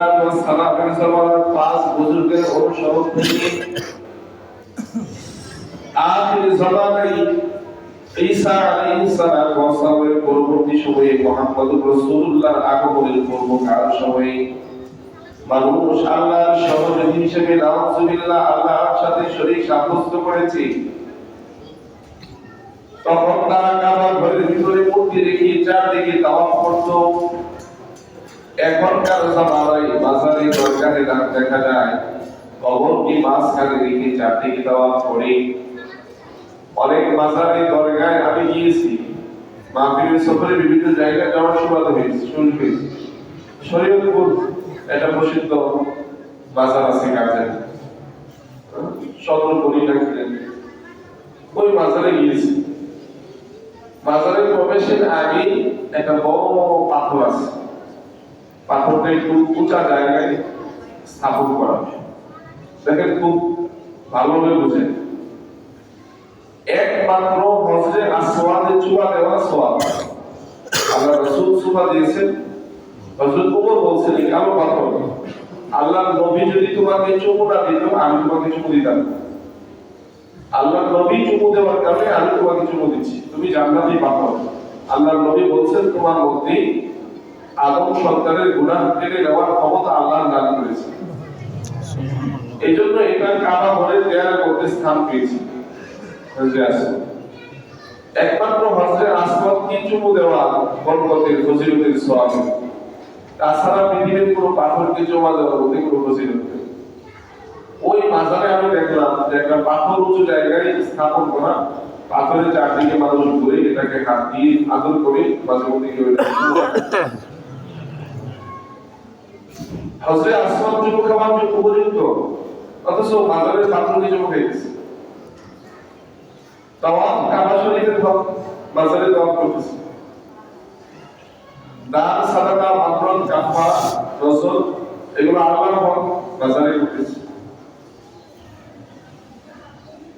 পাঁচ সাব্যস্ত করেছে তখন তারা কাবার ঘরের ভিতরে মূর্তি রেখে চারদিকে তাওয়াফ করতো। এখনকার জামানায় বাজারে দরকারে দাম দেখা যায় কবরটি মাঝখানে রেখে চারদিকে দেওয়া করে অনেক বাজারে দরগায় আমি গিয়েছি মাহফিলের সফরে বিভিন্ন জায়গায় যাওয়ার সুবাদ হয়েছে হয়েছে। শরীয়তপুর একটা প্রসিদ্ধ বাজার আছে কাছে সদর করি ওই বাজারে গিয়েছি। বাজারে প্রবেশের আগেই একটা বড় পাথর আছে। পাথরটা একটু উঁচা জায়গায় স্থাপন করা। দেখেন খুব ভালোভাবে বুঝেন। একমাত্র হজরে আসওয়াদে চুয়া দেওয়া সোয়াব আল্লাহ দিয়েছেন। বলছেন কালো পাথর আল্লাহ নবী যদি তোমাকে চুমু না দিত, আমি তোমাকে চুমু দিতাম আল্লাহ নবী চুমু দেওয়ার কারণে আমি তোমাকে চুমু দিচ্ছি। তুমি জান্নাতি পাথর। আল্লাহ নবী বলছেন, তোমার মধ্যে আদম সন্তানের গুনাহ কেটে নেওয়ার ক্ষমতা আল্লাহ দান করেছে। এই জন্য এটা কাবা ঘরে দেয়াল করতে স্থান পেয়েছি। একমাত্র দেওয়া? বরকতের, ফজিলতের তাছাড়া পৃথিবীর কোনো পাথরকে জমা দেওয়া ওতে কোনো ফজিলত। ওই মাজারে আমি দেখলাম যে একটা পাথর উঁচু জায়গায় স্থাপন করা। পাথরের চারদিকে মানুষ ঘুরে এটাকে হাত দিয়ে আদর করে মাঝে মধ্যে। হজরে আসমান উপযুক্ত, অথচ খেয়েছে তাওয়াফ কাবা শরীফের মাজারে করতেছে। দান, সাদাকা কাফারা রসুল এগুলো মাজারে করতেছে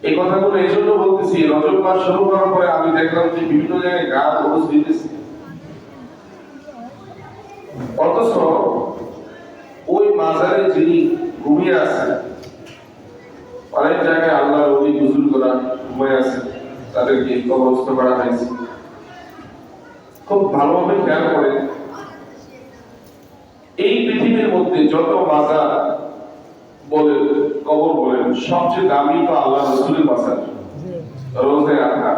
এই কথাগুলো এই জন্য বলতেছি, রজব মাস শুরু করার পরে আমি দেখলাম যে বিভিন্ন জায়গায় গান দিতেছে অথচ ওই মাজারে যিনি ঘুমিয়ে আছেন, অনেক জায়গায় আল্লাহর ওই বুজুর্গরা ঘুমিয়ে আছে তাদেরকে কবরস্থ করা হয়েছে। খুব ভালোভাবে খেয়াল করেন এই পৃথিবীর মধ্যে যত মাজার বলেন কবর বলেন, সবচেয়ে দামি তো আল্লাহ রসুলের মাজার রোজে রাখা।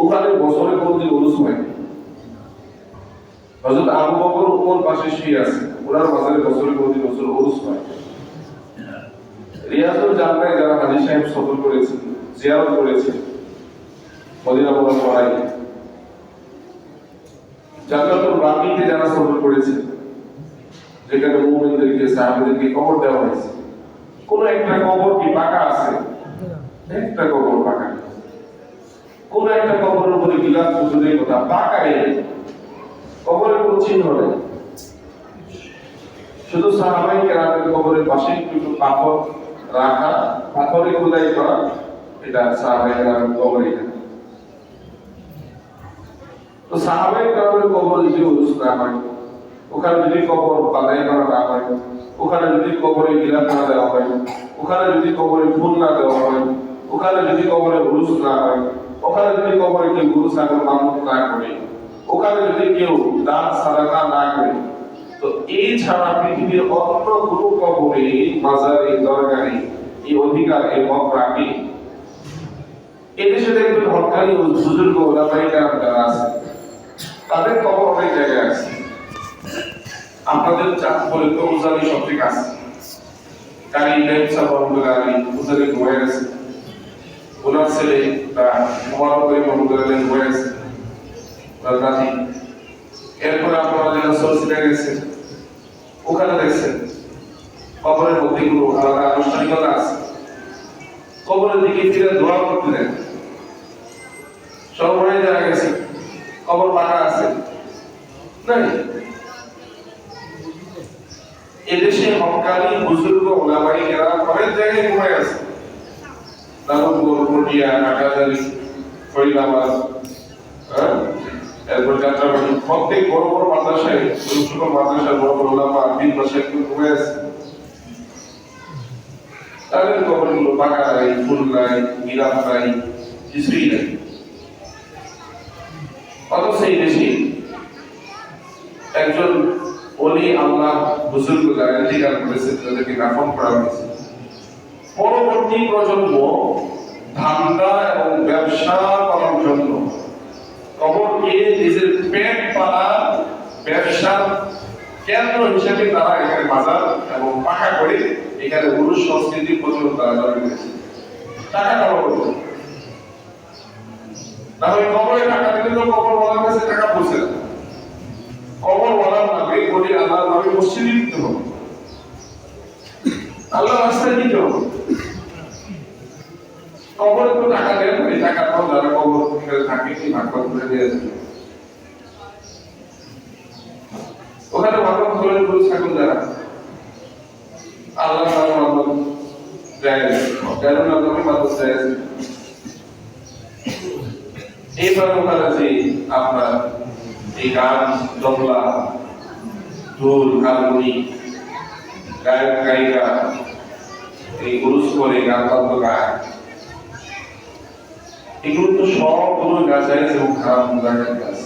ওখানে বছরে কোনদিন অনুষ হয়। হযরত আবু বকর উমর পাশে শুয়ে আছে। ওনার মাঝে বছরে প্রতি বছর ওরস হয়। রিয়াজুল জান্নায় যারা হাজী সাহেব সফর করেছেন জিয়ারত করেছেন মদিনা মুনাওয়ারায় জান্নাতুল বাকিতে যারা সফর করেছেন যেখানে মুমিনদেরকে, সাহাবাদেরকে কবর দেওয়া হয়েছে। কোন একটা কবর কি পাকা আছে? একটা কবর পাকা। কোন একটা কবরের উপরে গিলাস পুজোর কথা পাকা নেই। কোনো নেই শুধু সাহাবাই কেরামের কবরের পাশে একটু পাথর রাখা, পাথরে খোদাই করা, এটা সাহাবাই কেরামের কবর তো সাহাবাই কেরামের কবর উরুস না হয় ওখানে যদি কবর বাদাই করা না হয়, ওখানে যদি কবরে গিলাপ না দেওয়া হয়, ওখানে যদি কবরে ফুল না দেওয়া হয়, ওখানে যদি কবরে উরুস না হয়, ওখানে যদি কবরে কেউ গুরু সাগর মামুক না করে ওখানে যদি কেউ দান সাদাকা না করে, তো এই ছাড়া পৃথিবীর অন্য কোনো কবরে মাজারে দরগারে এই অধিকার, এই হক রাখে। এদেশে দেখবেন হকানি ও যারা আছে, তাদের কবর অনেক জায়গায় আছে। আপনাদের চাঁদপুরে তো উজানি সবচেয়ে কাছে কারি উজানি ঘুরে গেছে ওনার ছেলে তার রহমতুল্লাহ আলী ঘুরে গেছে নাতি এরপরে আপনারা যারা সরসিটা গেছেন, ওখানে দেখছেন কবরের কোনো আলাদা আনুষ্ঠানিকতা আছে। কবরের দিকে ফিরে দোয়া করতে দেন সব যারা গেছে, কবর পাকা আছে। নাই? এদেশে হকানি, বুজুর্গ, ওলামাই এরা অনেক জায়গায় ঘুরে আছে। দামোদর পটিয়া কাটাজারি ফরিদাবাদ হ্যাঁ? এরপর যাত্রাবাড়ি প্রত্যেক বড় বড় মাদ্রাসায়, ছোট ছোট বড় বড় মাসায় কিন্তু আছে তাদের নাই, ফুল নাই নাই, কিছুই নাই। অথচ এই একজন অলি আল্লাহ বুজুর্গ যারা ইন্তিকাল করেছে, তাদেরকে দাফন করা হয়েছে। পরবর্তী প্রজন্ম ধান্দা এবং ব্যবসা করার জন্য কবরকে নিজের পেট পালা ব্যবসার কেন্দ্র হিসেবে তারা এখানে বাজার এবং পাকা করে এখানে পুরুষ সংস্কৃতির প্রচলন তারা জড়িয়ে গেছে টাকা কামাবো তাহলে কবরে টাকা দিলে তো কবর বলার কাছে টাকা পৌঁছে না কবর বলার নামে বলি আল্লাহর নামে মসজিদে দিতে হবে আল্লাহ রাস্তায় দিতে হবে কবরে তো টাকা দেন এই টাকা তো যারা থাকে কি ভাগ ভাগ করে দিয়ে ওখানে ভাগ ভাগ করে গরু ছাগল যারা আল্লাহ নামে মাধ্যম যায় কেন মাধ্যমে মাধ্যম যায় এইভাবে ওখানে যে আপনার এই গান, তবলা, ঢোল, হারমোনি, গায়ক, গায়িকা, এই গুরুস করে গান বাদ্য গায় এগুলো তো সবগুলো গাছাইজ এবং খারাপ গাছ